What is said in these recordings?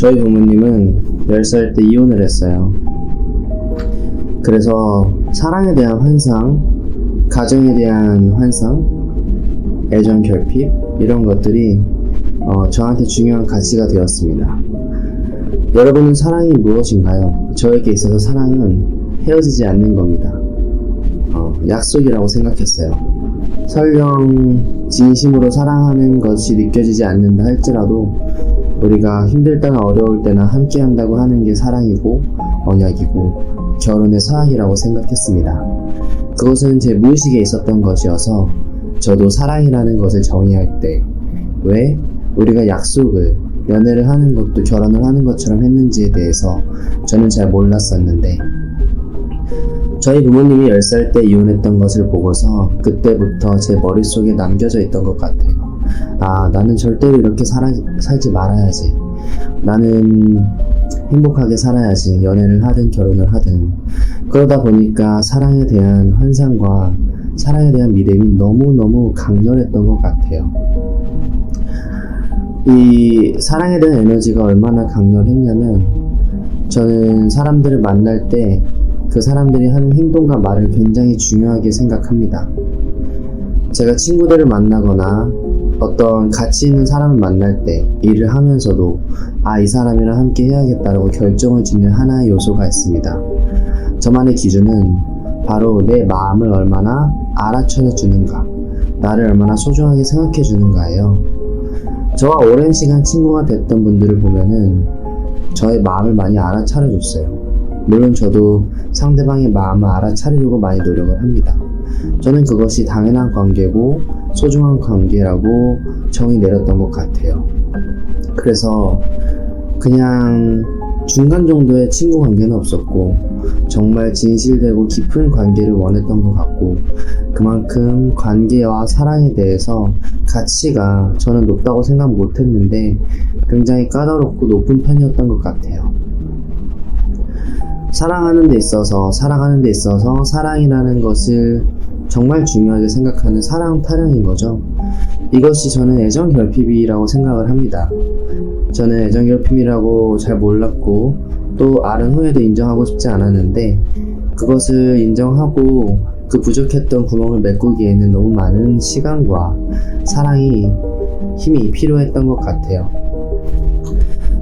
저희 부모님은 10살 때 이혼을 했어요. 그래서 사랑에 대한 환상, 가정에 대한 환상, 애정 결핍, 이런 것들이 어, 저한테 중요한 가치가 되었습니다. 여러분은 사랑이 무엇인가요? 저에게 있어서 사랑은 헤어지지 않는 겁니다. 어, 약속이라고 생각했어요. 설령 진심으로 사랑하는 것이 느껴지지 않는다 할지라도 우리가 힘들 때나 어려울 때나 함께 한다고 하는 게 사랑이고 언약이고 결혼의 서약이라고 생각했습니다. 그것은 제 무의식에 있었던 것이어서 저도 사랑이라는 것을 정의할 때 왜 우리가 약속을 연애를 하는 것도 결혼을 하는 것처럼 했는지에 대해서 저는 잘 몰랐었는데 저희 부모님이 10살 때 이혼했던 것을 보고서 그때부터 제 머릿속에 남겨져 있던 것 같아요. 아, 나는 절대로 이렇게 살아, 살지 말아야지. 나는 행복하게 살아야지. 연애를 하든 결혼을 하든. 그러다 보니까 사랑에 대한 환상과 사랑에 대한 믿음이 너무너무 강렬했던 것 같아요. 이 사랑에 대한 에너지가 얼마나 강렬했냐면 저는 사람들을 만날 때 그 사람들이 하는 행동과 말을 굉장히 중요하게 생각합니다. 제가 친구들을 만나거나 어떤 가치 있는 사람을 만날 때 일을 하면서도 아, 이 사람이랑 함께 해야겠다라고 결정을 짓는 하나의 요소가 있습니다. 저만의 기준은 바로 내 마음을 얼마나 알아차려 주는가, 나를 얼마나 소중하게 생각해 주는가예요. 저와 오랜 시간 친구가 됐던 분들을 보면은 저의 마음을 많이 알아차려 줬어요. 물론 저도 상대방의 마음을 알아차리려고 많이 노력을 합니다. 저는 그것이 당연한 관계고 소중한 관계라고 정의 내렸던 것 같아요. 그래서 그냥 중간 정도의 친구 관계는 없었고 정말 진실되고 깊은 관계를 원했던 것 같고 그만큼 관계와 사랑에 대해서 가치가 저는 높다고 생각 못했는데 굉장히 까다롭고 높은 편이었던 것 같아요. 사랑하는 데 있어서 사랑하는 데 있어서 사랑이라는 것을 정말 중요하게 생각하는 사랑 타령인 거죠. 이것이 저는 애정 결핍이라고 생각을 합니다. 저는 애정 결핍이라고 잘 몰랐고 또 아는 후에도 인정하고 싶지 않았는데 그것을 인정하고 그 부족했던 구멍을 메꾸기에는 너무 많은 시간과 사랑이 힘이 필요했던 것 같아요.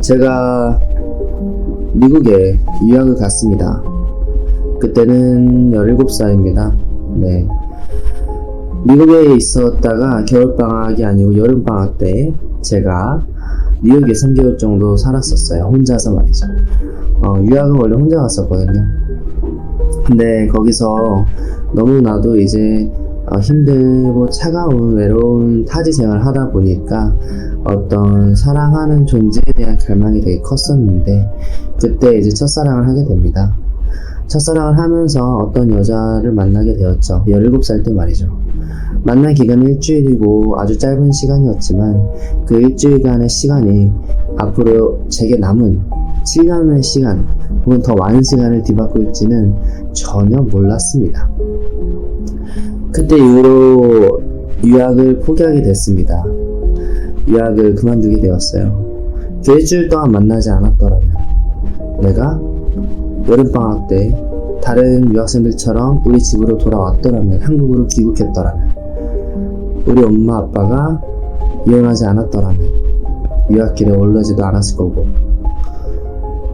제가 미국에 유학을 갔습니다. 그때는 17살입니다. 네. 미국에 있었다가 겨울방학이 아니고 여름방학 때 제가 뉴욕에 3개월 정도 살았었어요. 혼자서 말이죠. 어, 유학은 원래 혼자 갔었거든요. 근데 거기서 너무나도 이제 어, 힘들고 차가운 외로운 타지 생활을 하다 보니까 어떤 사랑하는 존재에 대한 갈망이 되게 컸었는데 그때 이제 첫사랑을 하게 됩니다. 첫사랑을 하면서 어떤 여자를 만나게 되었죠. 17살 때 말이죠. 만난 기간은 일주일이고 아주 짧은 시간이었지만 그 일주일간의 시간이 앞으로 제게 남은 7년의 시간 혹은 더 많은 시간을 뒤바꿀지는 전혀 몰랐습니다. 그때 이후로 유학을 포기하게 됐습니다. 유학을 그만두게 되었어요. 그 일주일 동안 만나지 않았더라면 내가 여름방학 때 다른 유학생들처럼 우리 집으로 돌아왔더라면 한국으로 귀국했더라면 우리 엄마 아빠가 이혼하지 않았더라면 유학길에 올라지도 않았을 거고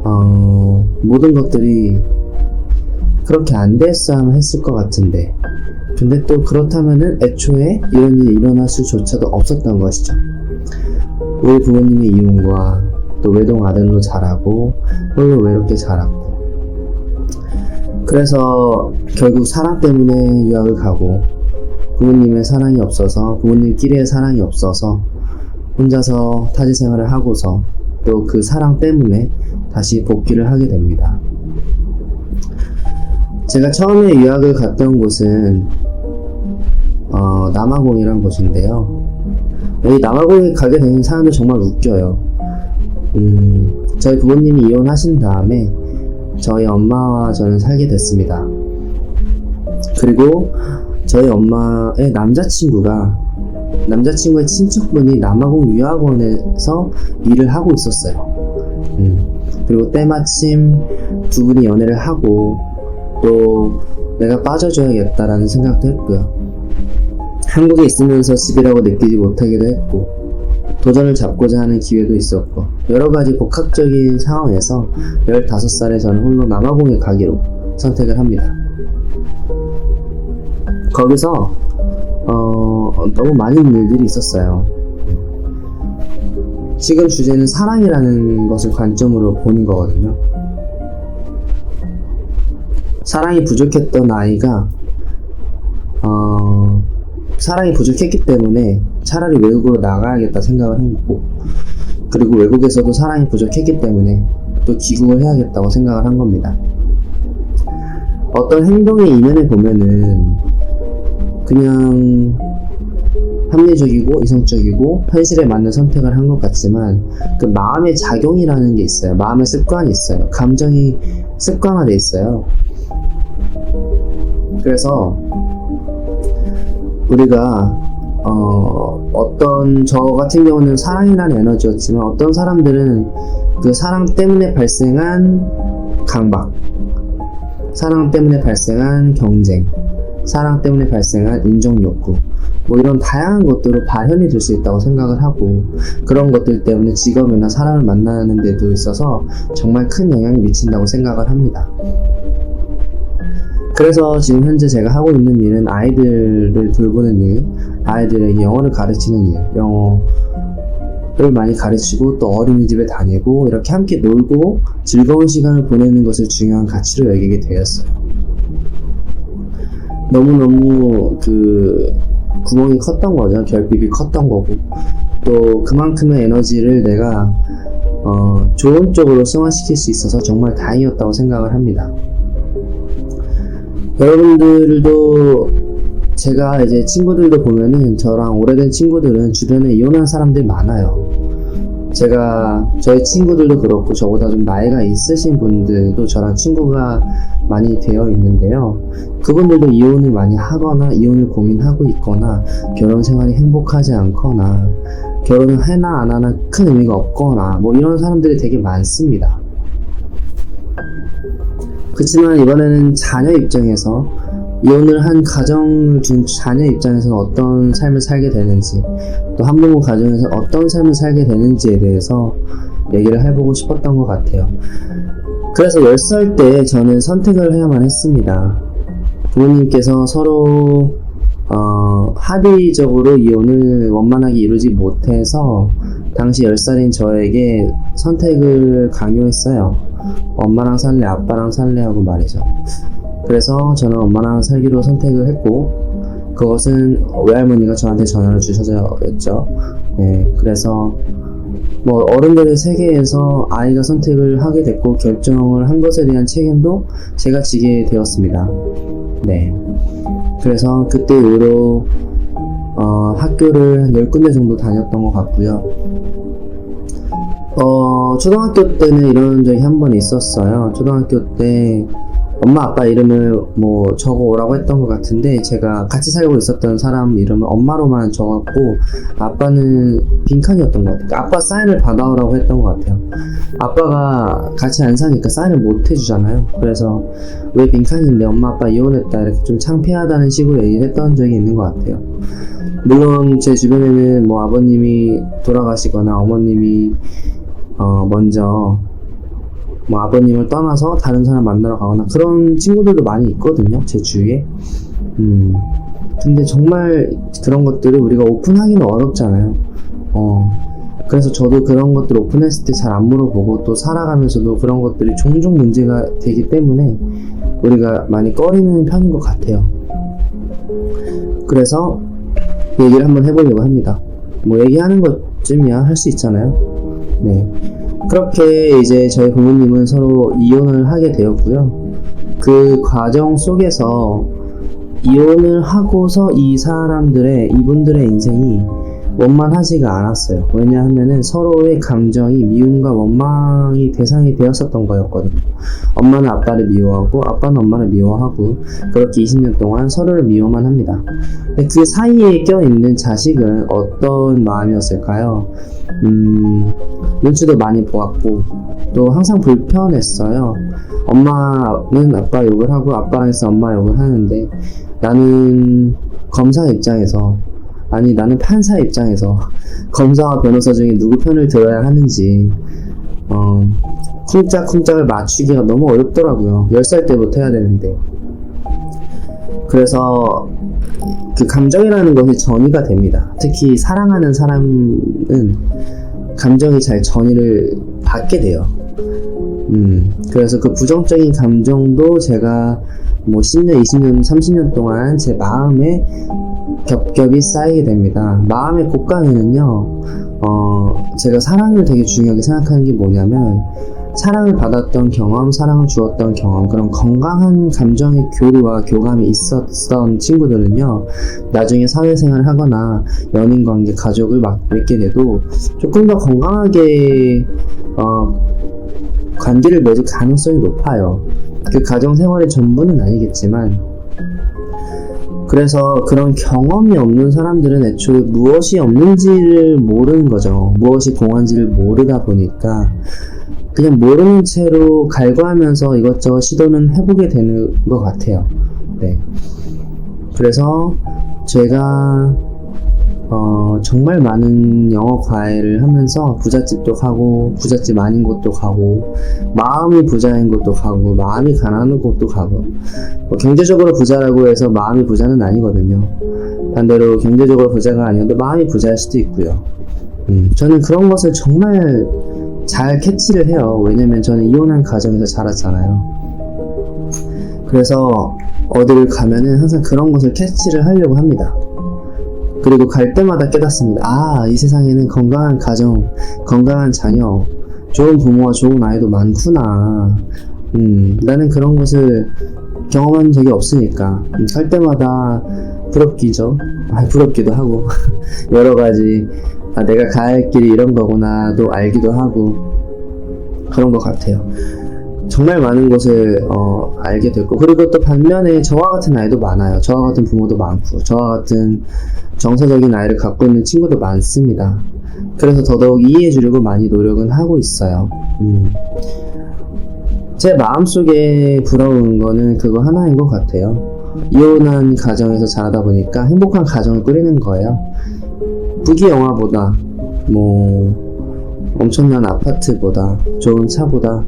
어, 모든 것들이 그렇게 안 됐으면 했을 것 같은데 근데 또 그렇다면은 애초에 이런 일이 일어날 수조차도 없었던 것이죠. 우리 부모님의 이혼과 또 외동 아들로 자라고 홀로 외롭게 자랐고 그래서 결국 사랑 때문에 유학을 가고 부모님의 사랑이 없어서 부모님끼리의 사랑이 없어서 혼자서 타지 생활을 하고서 또 그 사랑 때문에 다시 복귀를 하게 됩니다. 제가 처음에 유학을 갔던 곳은 어, 남아공이란 곳인데요. 여기 남아공에 가게 되는 사람들 정말 웃겨요. 음, 저희 부모님이 이혼하신 다음에 저희 엄마와 저는 살게 됐습니다. 그리고 저희 엄마의 남자친구가 남자친구의 친척분이 남아공 유학원에서 일을 하고 있었어요. 그리고 때마침 두 분이 연애를 하고 또 내가 빠져줘야겠다라는 생각도 했고요. 한국에 있으면서 집이라고 느끼지 못하기도 했고 도전을 잡고자 하는 기회도 있었고 여러 가지 복합적인 상황에서 15살에 저는 홀로 남아공에 가기로 선택을 합니다. 거기서 어, 너무 많은 일들이 있었어요. 지금 주제는 사랑이라는 것을 관점으로 보는 거거든요. 사랑이 부족했던 아이가 어, 사랑이 부족했기 때문에 차라리 외국으로 나가야겠다 생각을 했고 그리고 외국에서도 사랑이 부족했기 때문에 또 귀국을 해야겠다고 생각을 한 겁니다. 어떤 행동의 이면에 보면은 그냥 합리적이고 이성적이고 현실에 맞는 선택을 한 것 같지만 그 마음의 작용이라는 게 있어요. 마음의 습관이 있어요. 감정이 습관화돼 있어요. 그래서 우리가 어, 어떤 저 같은 경우는 사랑이라는 에너지였지만 어떤 사람들은 그 사랑 때문에 발생한 강박, 사랑 때문에 발생한 경쟁, 사랑 때문에 발생한 인정 욕구, 뭐 이런 다양한 것들로 발현이 될 수 있다고 생각을 하고 그런 것들 때문에 직업이나 사람을 만나는 데도 있어서 정말 큰 영향이 미친다고 생각을 합니다. 그래서 지금 현재 제가 하고 있는 일은 아이들을 돌보는 일, 아이들에게 영어를 가르치는 일, 영어를 많이 가르치고 또 어린이집에 다니고 이렇게 함께 놀고 즐거운 시간을 보내는 것을 중요한 가치로 여기게 되었어요. 너무너무 그 구멍이 컸던 거죠. 결핍이 컸던 거고. 또 그만큼의 에너지를 내가 어, 좋은 쪽으로 승화시킬 수 있어서 정말 다행이었다고 생각을 합니다. 여러분들도 제가 이제 친구들도 보면은 저랑 오래된 친구들은 주변에 이혼한 사람들이 많아요. 제가 저희 친구들도 그렇고 저보다 좀 나이가 있으신 분들도 저랑 친구가 많이 되어 있는데요. 그분들도 이혼을 많이 하거나 이혼을 고민하고 있거나 결혼 생활이 행복하지 않거나 결혼을 해나 안 하나 큰 의미가 없거나 뭐 이런 사람들이 되게 많습니다. 그렇지만 이번에는 자녀 입장에서 이혼을 한 가정을 둔 자녀 입장에서는 어떤 삶을 살게 되는지 또 한부모 가정에서 어떤 삶을 살게 되는지에 대해서 얘기를 해보고 싶었던 것 같아요. 그래서 10살 때 저는 선택을 해야만 했습니다. 부모님께서 서로 어, 합의적으로 이혼을 원만하게 이루지 못해서 당시 10살인 저에게 선택을 강요했어요. 엄마랑 살래, 아빠랑 살래 하고 말이죠. 그래서 저는 엄마랑 살기로 선택을 했고, 그것은 외할머니가 저한테 전화를 주셔서였죠. 네, 그래서 뭐 어른들의 세계에서 아이가 선택을 하게 됐고 결정을 한 것에 대한 책임도 제가 지게 되었습니다. 네. 그래서 그때 이후로 어, 학교를 한 10군데 정도 다녔던 것 같고요. 어, 초등학교 때는 이런 적이 한 번 있었어요. 초등학교 때 엄마 아빠 이름을 뭐 적어 오라고 했던 것 같은데 제가 같이 살고 있었던 사람 이름을 엄마로만 적었고 아빠는 빈칸이었던 것 같아요. 아빠 사인을 받아오라고 했던 것 같아요. 아빠가 같이 안 사니까 사인을 못 해주잖아요. 그래서 왜 빈칸인데 엄마 아빠 이혼했다 이렇게 좀 창피하다는 식으로 얘기를 했던 적이 있는 것 같아요. 물론 제 주변에는 뭐 아버님이 돌아가시거나 어머님이 어 먼저 뭐 아버님을 떠나서 다른 사람 만나러 가거나 그런 친구들도 많이 있거든요 제 주위에. 음 근데 정말 그런 것들을 우리가 오픈하기는 어렵잖아요. 어 그래서 저도 그런 것들 오픈했을 때 잘 안 물어보고 또 살아가면서도 그런 것들이 종종 문제가 되기 때문에 우리가 많이 꺼리는 편인 것 같아요. 그래서 얘기를 한번 해보려고 합니다. 뭐 얘기하는 것쯤이야 할 수 있잖아요 네 그렇게 이제 저희 부모님은 서로 이혼을 하게 되었고요. 그 과정 속에서 이혼을 하고서 이 사람들의, 이분들의 인생이 원만하지가 않았어요. 왜냐하면은 서로의 감정이 미움과 원망이 대상이 되었었던 거였거든요. 엄마는 아빠를 미워하고 아빠는 엄마를 미워하고 그렇게 20년 동안 서로를 미워만 합니다. 근데 그 사이에 껴있는 자식은 어떤 마음이었을까요? 음, 눈치도 많이 보았고 또 항상 불편했어요. 엄마는 아빠 욕을 하고 아빠랑 해서 엄마 욕을 하는데 나는 검사 입장에서 아니 나는 판사 입장에서 검사와 변호사 중에 누구 편을 들어야 하는지 어, 쿵짝쿵짝을 맞추기가 너무 어렵더라고요. 10살 때부터 해야 되는데 그래서 그 감정이라는 것이 전이가 됩니다. 특히 사랑하는 사람은 감정이 잘 전이를 받게 돼요. 음, 그래서 그 부정적인 감정도 제가 뭐 10년, 20년, 30년 동안 제 마음에 겹겹이 쌓이게 됩니다. 마음의 곳간에는요, 어, 제가 사랑을 되게 중요하게 생각하는 게 뭐냐면, 사랑을 받았던 경험, 사랑을 주었던 경험, 그런 건강한 감정의 교류와 교감이 있었던 친구들은요, 나중에 사회생활을 하거나 연인 관계, 가족을 막 맺게 돼도 조금 더 건강하게, 어, 관계를 맺을 가능성이 높아요. 그 가정 생활의 전부는 아니겠지만, 그래서 그런 경험이 없는 사람들은 애초에 무엇이 없는지를 모르는 거죠. 무엇이 공한지를 모르다 보니까 그냥 모르는 채로 갈구하면서 이것저것 시도는 해보게 되는 것 같아요. 네. 그래서 제가 어, 정말 많은 영어 과외를 하면서 부잣집도 가고 부잣집 아닌 곳도 가고 마음이 부자인 곳도 가고 마음이 가난한 곳도 가고 뭐 경제적으로 부자라고 해서 마음이 부자는 아니거든요. 반대로 경제적으로 부자가 아니어도 마음이 부자일 수도 있고요. 음, 저는 그런 것을 정말 잘 캐치를 해요. 왜냐면 저는 이혼한 가정에서 자랐잖아요. 그래서 어디를 가면은 항상 그런 것을 캐치를 하려고 합니다. 그리고 갈 때마다 깨닫습니다. 아, 이 세상에는 건강한 가정, 건강한 자녀, 좋은 부모와 좋은 아이도 많구나. 음, 나는 그런 것을 경험한 적이 없으니까. 음, 갈 때마다 부럽기죠. 아, 부럽기도 하고. 여러 가지, 아, 내가 가야 할 길이 이런 거구나도 알기도 하고. 그런 것 같아요. 정말 많은 것을 어, 알게 됐고 그리고 또 반면에 저와 같은 아이도 많아요. 저와 같은 부모도 많고 저와 같은 정서적인 아이를 갖고 있는 친구도 많습니다. 그래서 더더욱 이해해 주려고 많이 노력은 하고 있어요. 음. 제 마음속에 부러운 거는 그거 하나인 것 같아요. 이혼한 가정에서 자라다 보니까 행복한 가정을 꾸리는 거예요. 부귀 영화보다 뭐 엄청난 아파트보다 좋은 차보다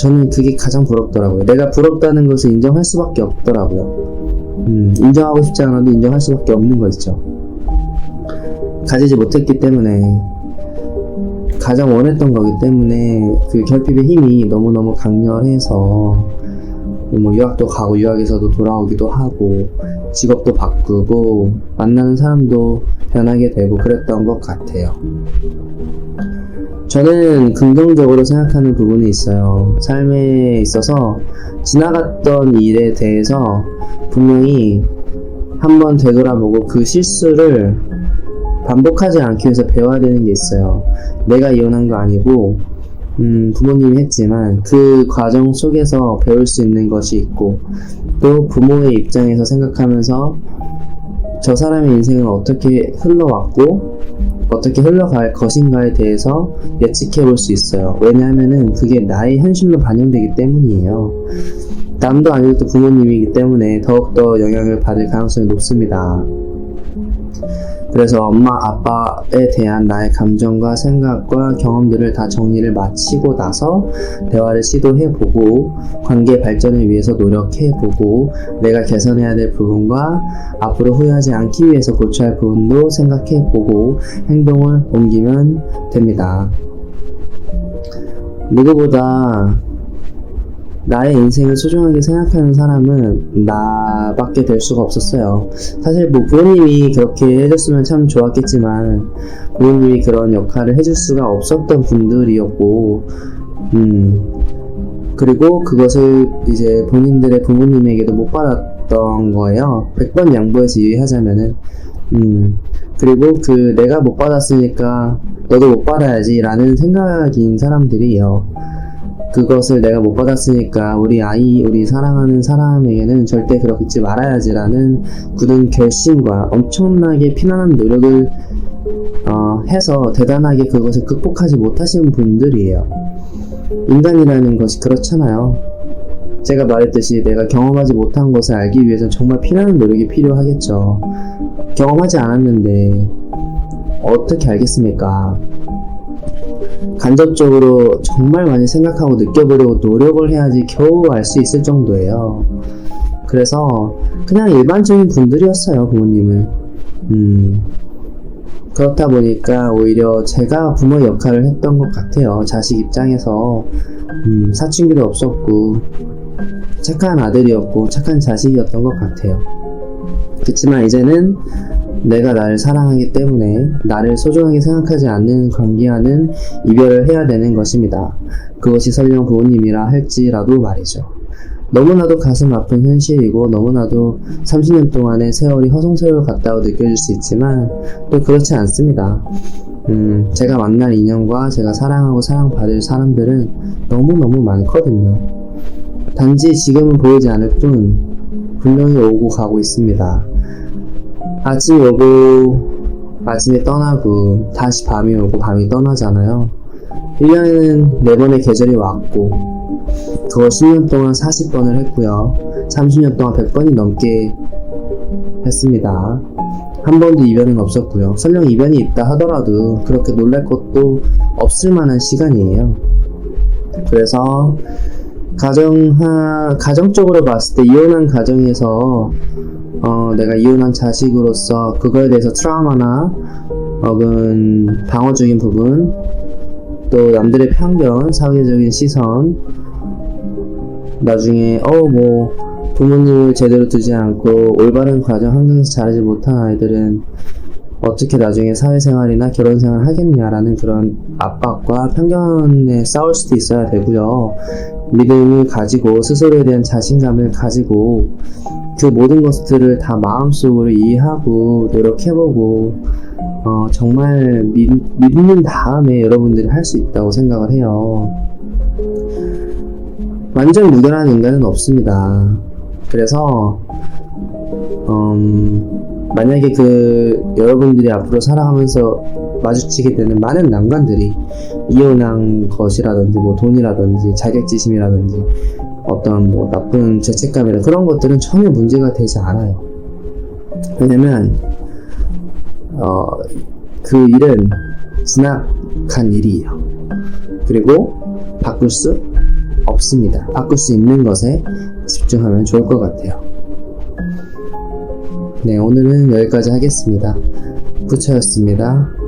저는 그게 가장 부럽더라고요. 내가 부럽다는 것을 인정할 수밖에 없더라고요. 음, 인정하고 싶지 않아도 인정할 수밖에 없는 거 있죠. 가지지 못했기 때문에 가장 원했던 거기 때문에 그 결핍의 힘이 너무너무 강렬해서 뭐 유학도 가고 유학에서도 돌아오기도 하고 직업도 바꾸고 만나는 사람도 변하게 되고 그랬던 것 같아요. 저는 긍정적으로 생각하는 부분이 있어요. 삶에 있어서 지나갔던 일에 대해서 분명히 한번 되돌아보고 그 실수를 반복하지 않기 위해서 배워야 되는 게 있어요. 내가 이혼한 거 아니고, 음, 부모님이 했지만 그 과정 속에서 배울 수 있는 것이 있고, 또 부모의 입장에서 생각하면서 저 사람의 인생은 어떻게 흘러왔고, 어떻게 흘러갈 것인가에 대해서 예측해 볼 수 있어요. 왜냐하면은 그게 나의 현실로 반영되기 때문이에요. 남도 아니고 또 부모님이기 때문에 더욱더 영향을 받을 가능성이 높습니다. 그래서 엄마, 아빠에 대한 나의 감정과 생각과 경험들을 다 정리를 마치고 나서 대화를 시도해보고 관계 발전을 위해서 노력해보고 내가 개선해야 될 부분과 앞으로 후회하지 않기 위해서 고쳐야 할 부분도 생각해보고 행동을 옮기면 됩니다. 누구보다 나의 인생을 소중하게 생각하는 사람은 나밖에 될 수가 없었어요. 사실 뭐 부모님이 그렇게 해줬으면 참 좋았겠지만 부모님이 그런 역할을 해줄 수가 없었던 분들이었고, 음, 그리고 그것을 이제 본인들의 부모님에게도 못 받았던 거예요. 100번 양보해서 이해하자면은 음, 그리고 그 내가 못 받았으니까 너도 못 받아야지 라는 생각인 사람들이요. 그것을 내가 못 받았으니까 우리 아이, 우리 사랑하는 사람에게는 절대 그렇게 말아야지라는 굳은 결심과 엄청나게 피나는 노력을 어, 해서 대단하게 그것을 극복하지 못하신 분들이에요. 인간이라는 것이 그렇잖아요. 제가 말했듯이 내가 경험하지 못한 것을 알기 위해서는 정말 피나는 노력이 필요하겠죠. 경험하지 않았는데 어떻게 알겠습니까? 간접적으로 정말 많이 생각하고 느껴보려고 노력을 해야지 겨우 알 수 있을 정도예요. 그래서 그냥 일반적인 분들이었어요, 부모님은. 음, 그렇다 보니까 오히려 제가 부모 역할을 했던 것 같아요. 자식 입장에서 음, 사춘기도 없었고 착한 아들이었고 착한 자식이었던 것 같아요. 그렇지만 이제는 내가 나를 사랑하기 때문에 나를 소중하게 생각하지 않는 관계와는 이별을 해야 되는 것입니다. 그것이 설령 부모님이라 할지라도 말이죠. 너무나도 가슴 아픈 현실이고 너무나도 30년 동안의 세월이 허송세월 같다고 느껴질 수 있지만 또 그렇지 않습니다. 음, 제가 만날 인연과 제가 사랑하고 사랑받을 사람들은 너무너무 많거든요. 단지 지금은 보이지 않을 뿐 분명히 오고 가고 있습니다. 아침이 오고 아침에 떠나고 다시 밤이 오고 밤이 떠나잖아요. 1년에는 4번의 계절이 왔고 그걸 10년 동안 40번을 했고요. 30년 동안 100번이 넘게 했습니다. 한 번도 이별은 없었고요. 설령 이별이 있다 하더라도 그렇게 놀랄 것도 없을 만한 시간이에요. 그래서 가정 하, 가정적으로 봤을 때 이혼한 가정에서 어, 내가 이혼한 자식으로서 그거에 대해서 트라우마나 혹은 방어적인 부분 또 남들의 편견, 사회적인 시선 나중에 어 뭐 부모님을 제대로 두지 않고 올바른 과정 환경에서 자라지 못한 아이들은 어떻게 나중에 사회생활이나 결혼생활 하겠냐라는 그런 압박과 편견에 싸울 수도 있어야 되고요. 믿음을 가지고 스스로에 대한 자신감을 가지고 그 모든 것들을 다 마음속으로 이해하고 노력해보고 어, 정말 믿, 믿는 다음에 여러분들이 할 수 있다고 생각을 해요. 완전 무결한 인간은 없습니다. 그래서 음, 만약에 그 여러분들이 앞으로 살아가면서 마주치게 되는 많은 난관들이 이혼한 것이라든지 뭐 돈이라든지 자격지심이라든지 어떤 뭐 나쁜 죄책감이나 그런 것들은 전혀 문제가 되지 않아요. 왜냐면 어, 그 일은 지나간 일이에요. 그리고 바꿀 수 없습니다. 바꿀 수 있는 것에 집중하면 좋을 것 같아요. 네, 오늘은 여기까지 하겠습니다. 부처였습니다.